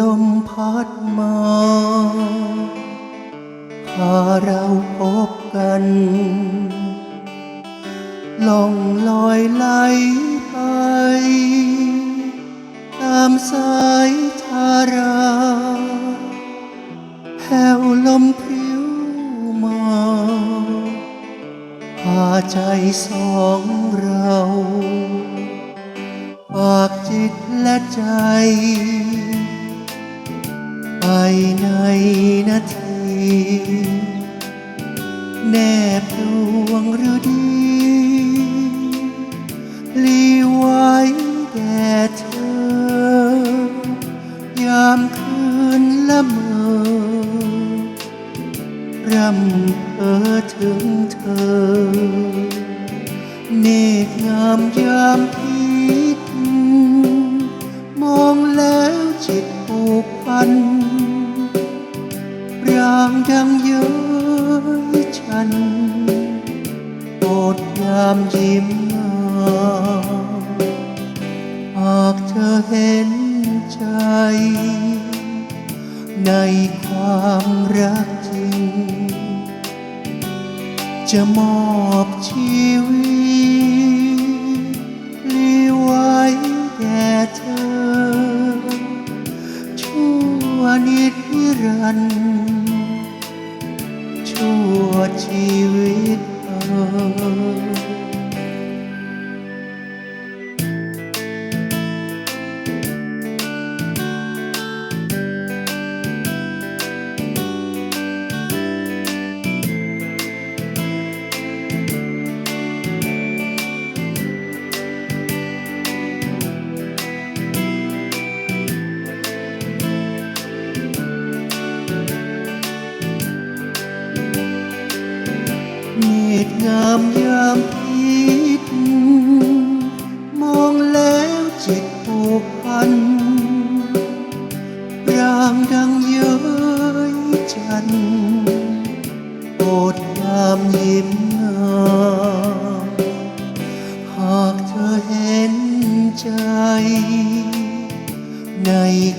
ลมพัดมาพาเราพบกันล่องลอยไหลไป ตามสายทาราแผ่วลมพริ้วมาพาใจสองเราฝากจิตและใจ ไปในนาที แนบดวงฤดีลีไว้แด่เธอยามคืนละเมอรำเพ้อถึงเธอเมฆงามยามพิางดังเย้ยฉันโปรดยามยิ้มงาหากเธอเห็นใจ ในความรักจริง จะมอบชีวิตลีไว้แด่เธอชั่วนิดนิรันดร์ ชีวิต เมฆงามยามพิษมองแล้วจิตผูกพันรางดังเย้ยจันโปรดยามยิ้มงามหากเธอเห็นใจ ใน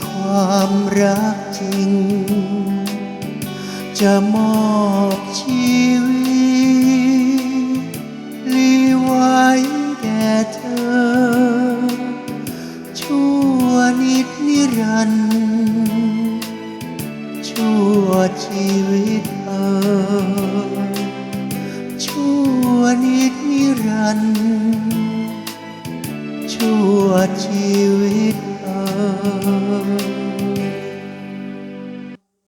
ความรักจริง จะมอบชีวิต ยัน ชั่วชีวิตเออชั่วนิดนิรันชั่วชีวิตเออ